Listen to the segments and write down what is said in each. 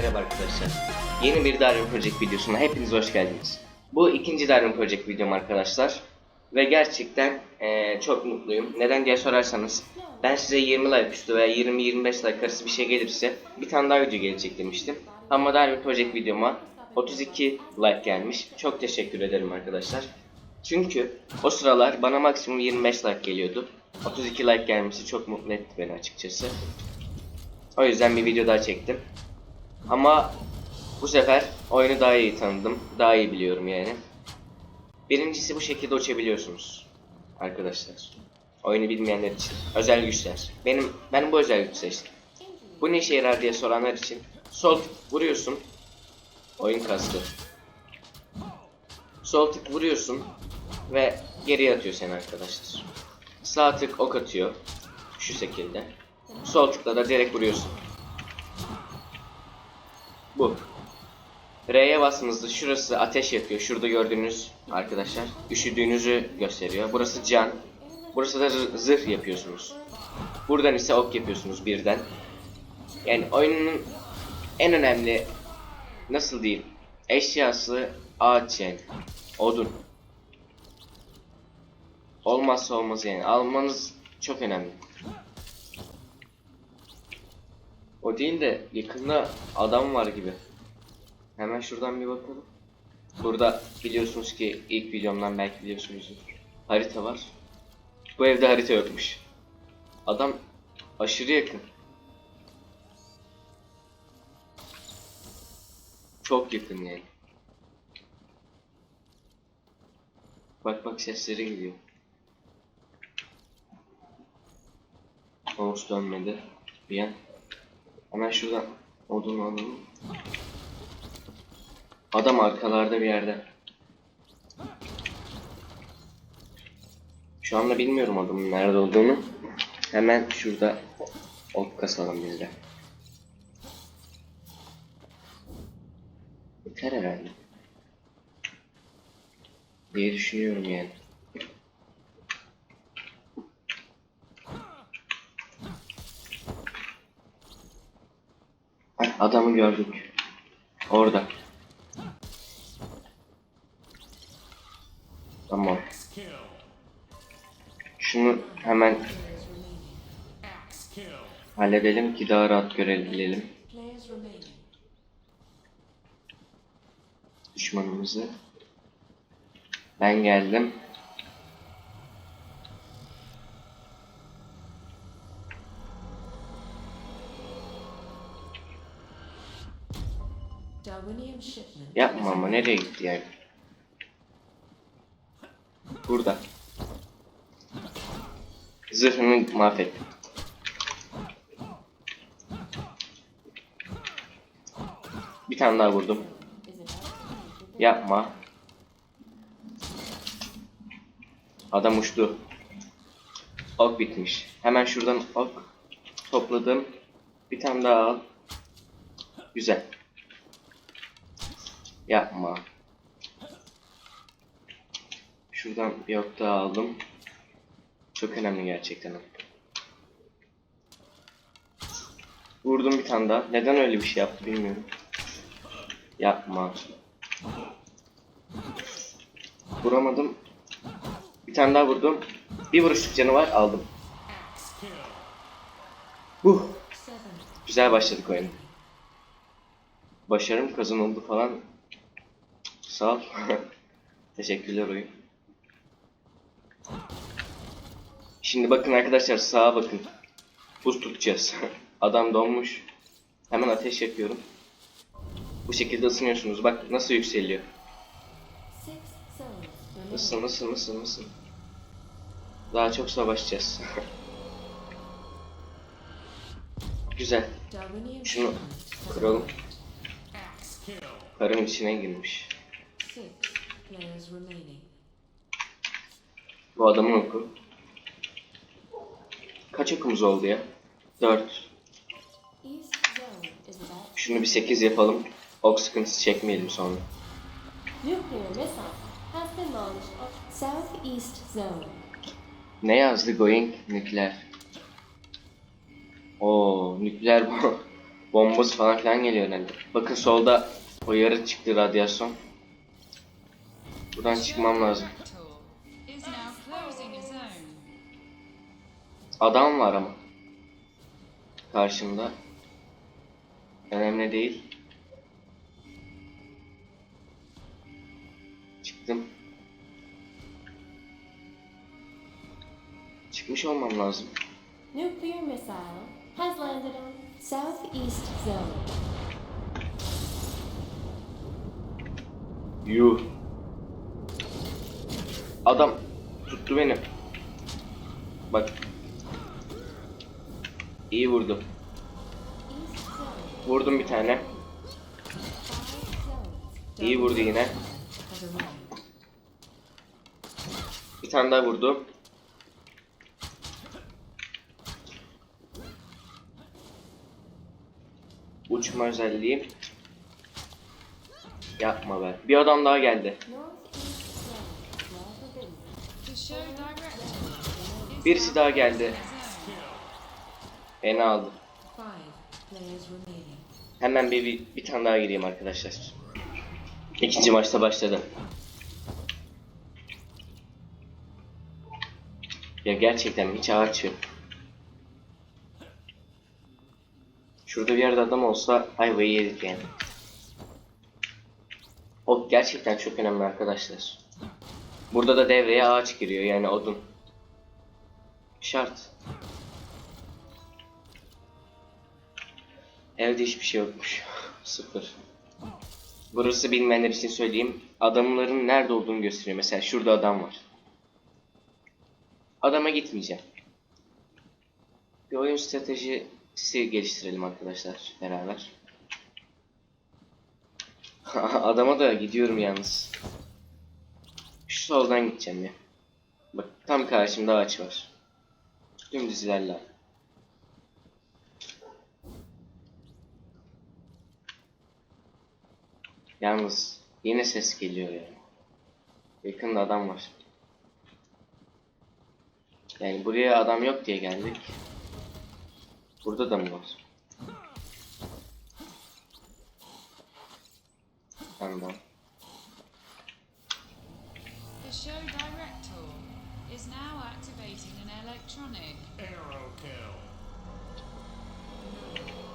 merhaba arkadaşlar. Yeni bir Darwin Project videosuna hepiniz hoş geldiniz. Bu ikinci Darwin Project videom arkadaşlar. Ve gerçekten eee, çok mutluyum. Neden diye sorarsanız ben size 20 like üstü veya 20-25 like arası bir şey gelirse bir tane daha video gelecek demiştim. Ama Darwin Project videoma 32 like gelmiş. Çok teşekkür ederim arkadaşlar. Çünkü o sıralar bana maksimum 25 like geliyordu. 32 like gelmesi çok mutlu etti beni açıkçası. O yüzden bir video daha çektim. Ama bu sefer oyunu daha iyi tanıdım. Daha iyi biliyorum yani. Birincisi bu şekilde uçabiliyorsunuz. Arkadaşlar. Oyunu bilmeyenler için. Özel güçler. Benim ben bu özel güç seçtim. Bu ne işe yarar diye soranlar için. Sol tık vuruyorsun. Oyun kastı. Sol tık vuruyorsun. Ve geriye atıyor seni arkadaşlar. Sağ tık ok atıyor. Şu şekilde. Sol tıkla da direkt vuruyorsun. Bu. R'ye bastığınızda şurası ateş yakıyor. Şurada gördüğünüz arkadaşlar üşüdüğünüzü gösteriyor. Burası can. Burası da zı- zırh yapıyorsunuz. Buradan ise ok yapıyorsunuz birden. Yani oyunun en önemli nasıl diyeyim eşyası ağaç yani. Odun. Olmazsa olmaz yani. Almanız çok önemli. O değil de yakında adam var gibi. Hemen şuradan bir bakalım. Burada biliyorsunuz ki ilk videomdan belki biliyorsunuzdur. Harita var. Bu evde harita yokmuş. Adam aşırı yakın. Çok yakın yani. Bak bak sesleri geliyor. Mouse dönmedi. Bir an. Hemen şuradan odunu alalım. Adam arkalarda bir yerde. Şu anda bilmiyorum adamın nerede olduğunu. Hemen şurada ok kasalım biz de. Yeter herhalde. Diye düşünüyorum yani. Adamı gördük. Orada. Tamam. Şunu hemen halledelim ki daha rahat görebilelim düşmanımızı. Ben geldim. Yapma ama nereye gitti yani? Burada. Zırhını mahvettim. Bir tane daha vurdum. Yapma. Adam uçtu. Ok bitmiş. Hemen şuradan ok topladım. Bir tane daha al. Güzel. Yapma. Şuradan bir ok daha aldım. Çok önemli gerçekten. Vurdum bir tane daha. Neden öyle bir şey yaptı bilmiyorum. Yapma. Vuramadım. Bir tane daha vurdum. Bir vuruşluk canı var aldım. Huh. Güzel başladık oyuna. Başarım kazanıldı falan. Sağ ol. Teşekkürler oyun. Şimdi bakın arkadaşlar sağa bakın. Buz tutacağız. Adam donmuş. Hemen ateş yakıyorum. Bu şekilde ısınıyorsunuz. Bak nasıl yükseliyor. Nasıl nasıl nasıl nasıl? Daha çok savaşacağız. Güzel. Şunu kıralım. Karın içine girmiş. Six players remaining. Bu adamın oku. Kaç okumuz oldu ya? 4. East zone is about Şunu bir 8 yapalım. Ok sıkıntısı çekmeyelim sonra. Ne yazdı going nükleer? Oo nükleer bu. Bombası falan filan geliyor herhalde. Bakın solda o yarı çıktı radyasyon. Buradan çıkmam lazım. Adam var ama. Karşımda. Önemli değil. Çıktım. Çıkmış olmam lazım. Nuclear missile has landed on southeast zone. Yuh. Adam tuttu beni. Bak. İyi vurdu. East zone. Vurdum bir tane. İyi vurdu yine. Bir tane daha vurdu. Uçma özelliği. Yapma be. Bir adam daha geldi. Northeast zone. Well forbidden. The show director is Birisi daha geldi. Beni aldı. Hemen bir, bir, bir tane daha gireyim arkadaşlar. İkinci maçta başladı. Ya gerçekten hiç ağaç yok. Şurada bir yerde adam olsa ayvayı yedik yani. O gerçekten çok önemli arkadaşlar. Burada da devreye ağaç giriyor yani odun. Şart. Evde hiçbir şey yokmuş. Sıfır. Burası bilmeyenler için söyleyeyim. Adamların nerede olduğunu gösteriyor. Mesela şurada adam var. Adama gitmeyeceğim. Bir oyun stratejisi geliştirelim arkadaşlar beraber. Adama da gidiyorum yalnız. Soldan gideceğim ya. Bak tam karşımda ağaç var. Dümdüz ilerle. Yalnız yine ses geliyor yani. Yakında adam var. Yani buraya adam yok diye geldik. Burada da mı var? Tamam. The show director is now activating an electronic.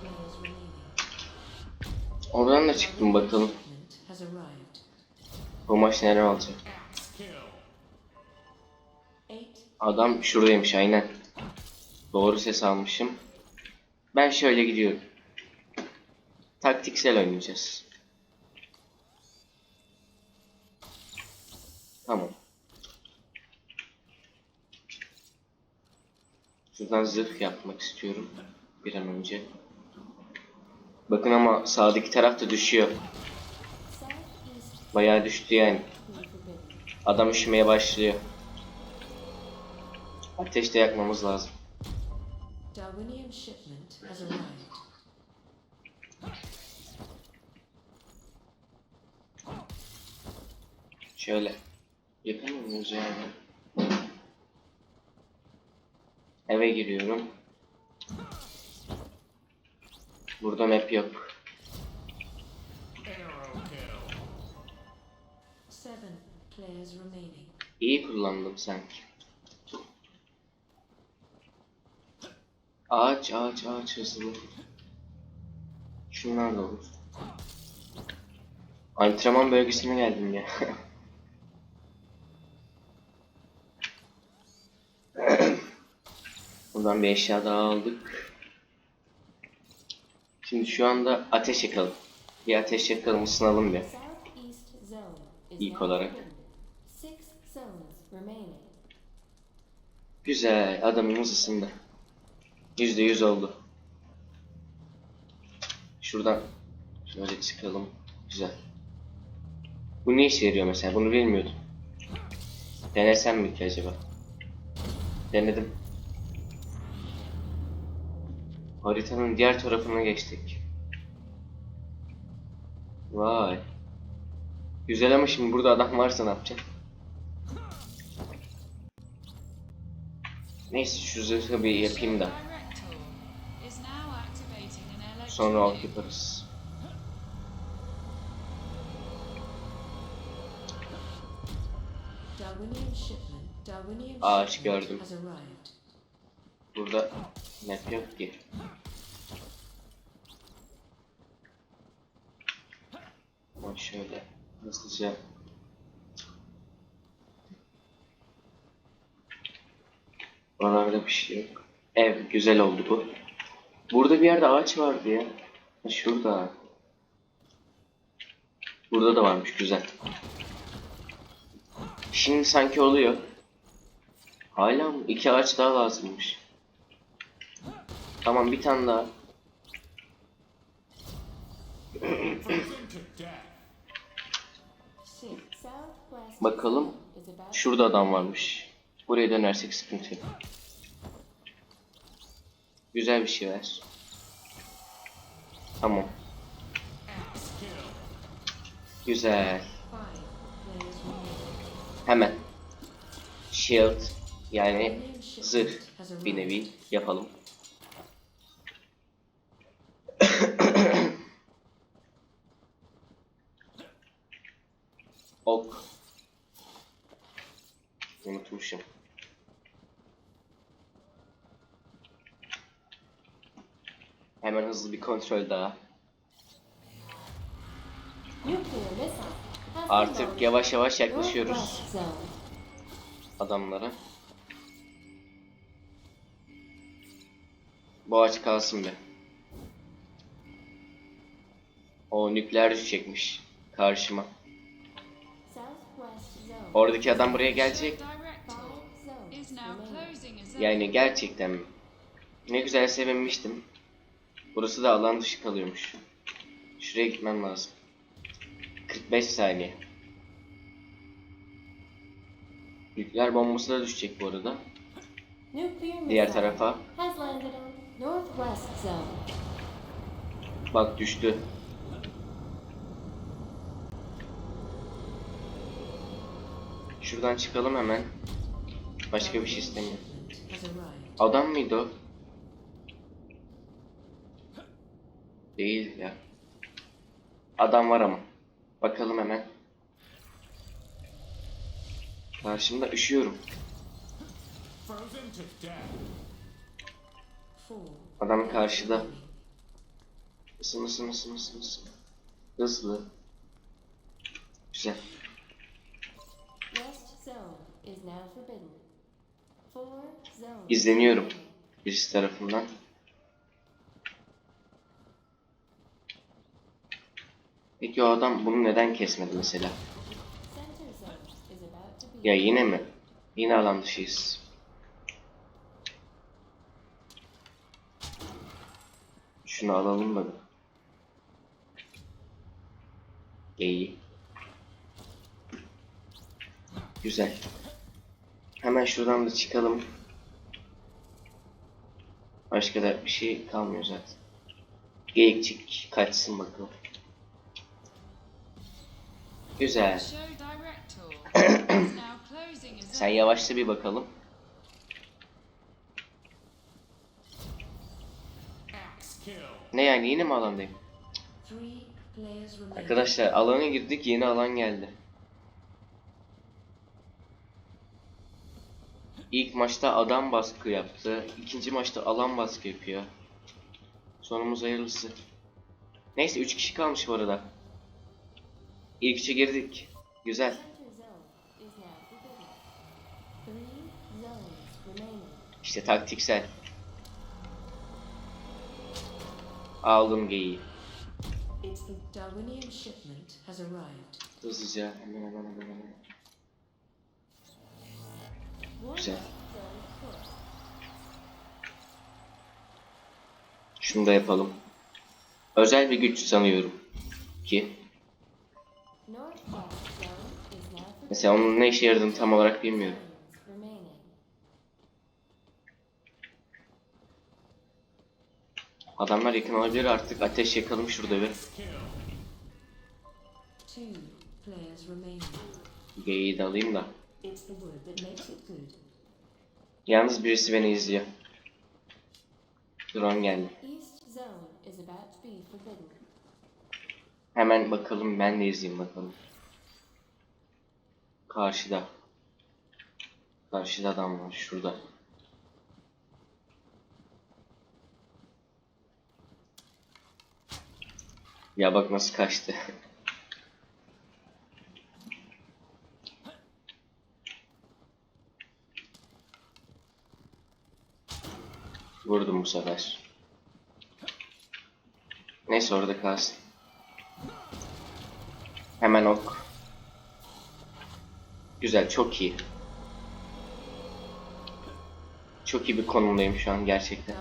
Players remaining. Oradan da çıktım bakalım. Bu maç neler olacak? Adam şuradaymış aynen. Doğru ses almışım. Ben şöyle gidiyorum. Taktiksel oynayacağız. Tamam. Şuradan zırh yapmak istiyorum. Bir an önce. Bakın ama sağdaki taraf da düşüyor. Bayağı düştü yani. Adam üşümeye başlıyor. Ateş de yakmamız lazım. Şöyle. Yapamıyor muyuz yani? Eve giriyorum. Burada map yok. İyi kullandım sanki. Ağaç, ağaç, ağaç hızlı. Şunlar da olur. Antrenman bölgesine geldim ya. Buradan bir eşya daha aldık. Şimdi şu anda ateş yakalım. Bir ateş yakalım ısınalım bir. İlk olarak. Güzel adamımız ısındı. Yüzde yüz oldu. Şuradan şöyle çıkalım. Güzel. Bu ne işe yarıyor mesela? Bunu bilmiyordum. Denesem mi ki acaba? Denedim. Haritanın diğer tarafına geçtik. Vay. Güzel ama şimdi burada adam varsa ne yapacak? Neyse şu zırhı bir yapayım da. Sonra ok yaparız. Ağaç gördüm. Burada map yok ki. Ama şöyle hızlıca Oralarda bir şey yok. Ev güzel oldu bu. Burada bir yerde ağaç vardı ya. Şurada. Burada da varmış güzel. Şimdi sanki oluyor. Hala mı? İki ağaç daha lazımmış. Tamam bir tane daha. Bakalım. Şurada adam varmış. Buraya dönersek sıkıntı yok. Güzel bir şey ver. Tamam. Güzel. Hemen. Shield yani zırh bir nevi yapalım. ok. Unutmuşum. Hemen hızlı bir kontrol daha. Artık yavaş yavaş yaklaşıyoruz adamlara. Bu aç kalsın be. O nükleer düşecekmiş karşıma. Oradaki adam buraya gelecek. Yani gerçekten mi? Ne güzel sevinmiştim. Burası da alan dışı kalıyormuş. Şuraya gitmem lazım. 45 saniye. Nükleer bombası da düşecek bu arada. Diğer tarafa. Bak düştü. Şuradan çıkalım hemen. Başka bir şey istemiyorum. Adam mıydı o? Değil ya. Adam var ama. Bakalım hemen. Karşımda üşüyorum. Adam karşıda. Isın ısın ısın ısın ısın. Hızlı. Güzel. west zone is now forbidden. Four zones. İzleniyorum. Birisi tarafından. Peki o adam bunu neden kesmedi mesela? Ya yine mi? Yine alan dışıyız. Şunu alalım da. İyi. Güzel. Hemen şuradan da çıkalım. Başka da bir şey kalmıyor zaten. Geyikçik kaçsın bakalım. Güzel. Sen yavaşla bir bakalım. Ne yani yine mi alandayım? Arkadaşlar alana girdik yeni alan geldi. İlk maçta adam baskı yaptı. ikinci maçta alan baskı yapıyor. Sonumuz hayırlısı. Neyse 3 kişi kalmış bu arada. İlk üçe girdik. Güzel. İşte taktiksel. Aldım geyiği. Hızlıca hemen hemen hemen hemen. Güzel. Şunu da yapalım. Özel bir güç sanıyorum ki. Mesela onun ne işe yaradığını tam olarak bilmiyorum. Adamlar yakın olabilir artık ateş yakalım şurada bir. Geyiği de alayım da. It's the word that makes it good. Yalnız birisi beni izliyor. Drone geldi. East zone is about to be forbidden. Hemen bakalım ben de izleyeyim bakalım. Karşıda. Karşıda adam var şurada. Ya bak nasıl kaçtı. Vurdum bu sefer. Neyse orada kalsın. Hemen ok. Güzel, çok iyi. Çok iyi bir konumdayım şu an gerçekten.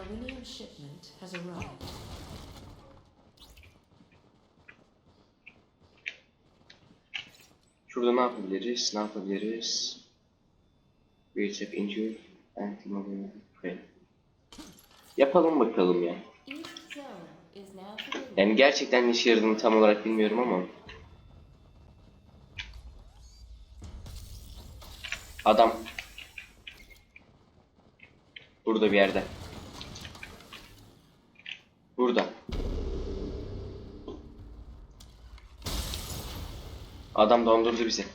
Şurada ne yapabiliriz? Ne yapabiliriz? Of injury and okay. Yapalım bakalım ya. Yani gerçekten işe yaradığını tam olarak bilmiyorum ama. Adam. Burada bir yerde. Burada. Adam dondurdu bizi.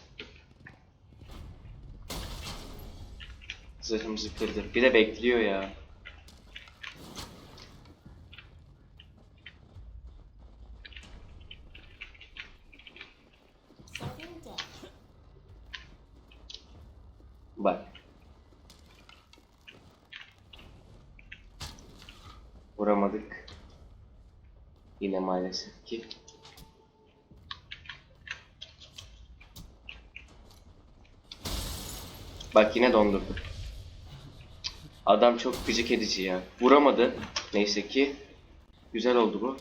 Zırhımızı kırdı. Bir de bekliyor ya. Sudden death. Bak. Vuramadık. Yine maalesef ki. Bak yine dondurdu. Adam çok gıcık edici ya. Vuramadı. Neyse ki. Güzel oldu bu.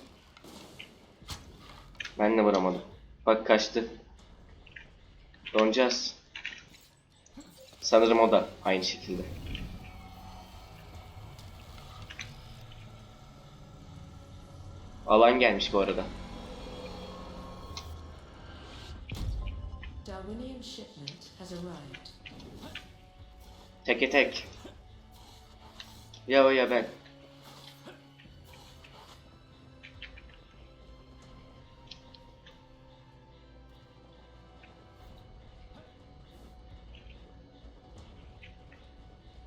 Ben de vuramadım. Bak kaçtı. Donacağız. Sanırım o da aynı şekilde. Alan gelmiş bu arada. Darwinian shipment has arrived. Teke tek. Ya o ya ben.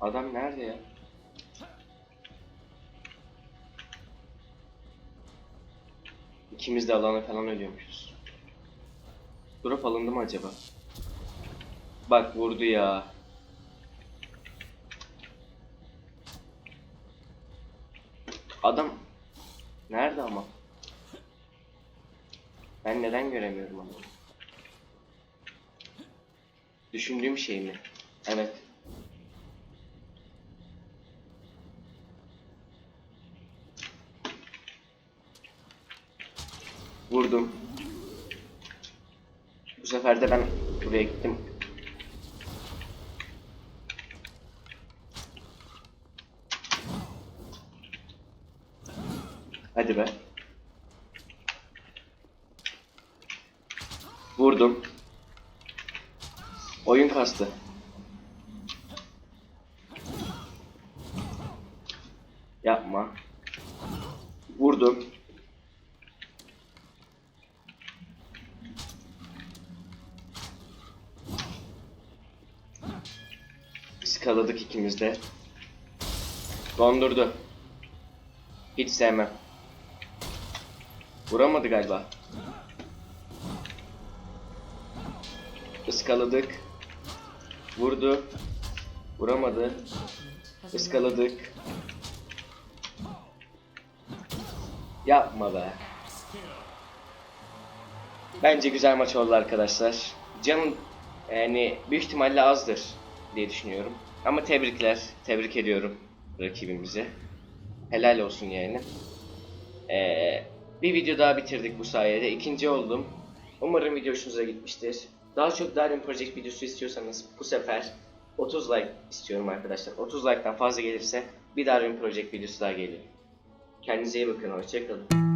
Adam nerede ya? İkimiz de alana falan ölüyormuşuz. Drop alındı mı acaba? Bak vurdu ya. Adam nerede ama? Ben neden göremiyorum onu? Düşündüğüm şey mi? Evet. Vurdum. Bu sefer de ben buraya gittim. Hadi be. Vurdum. Oyun kastı. Yapma. Vurdum. Iskaladık ikimiz de. Dondurdu. Hiç sevmem. Vuramadı galiba. Iskaladık. Vurdu. Vuramadı. Iskaladık. Yapma be. Bence güzel maç oldu arkadaşlar. Canım yani büyük ihtimalle azdır diye düşünüyorum. Ama tebrikler. Tebrik ediyorum rakibimizi. Helal olsun yani. Ee, bir video daha bitirdik bu sayede. İkinci oldum. Umarım video hoşunuza gitmiştir. Daha çok Darwin Project videosu istiyorsanız bu sefer 30 like istiyorum arkadaşlar. 30 like'tan fazla gelirse bir Darwin Project videosu daha geliyor. Kendinize iyi bakın. Hoşçakalın.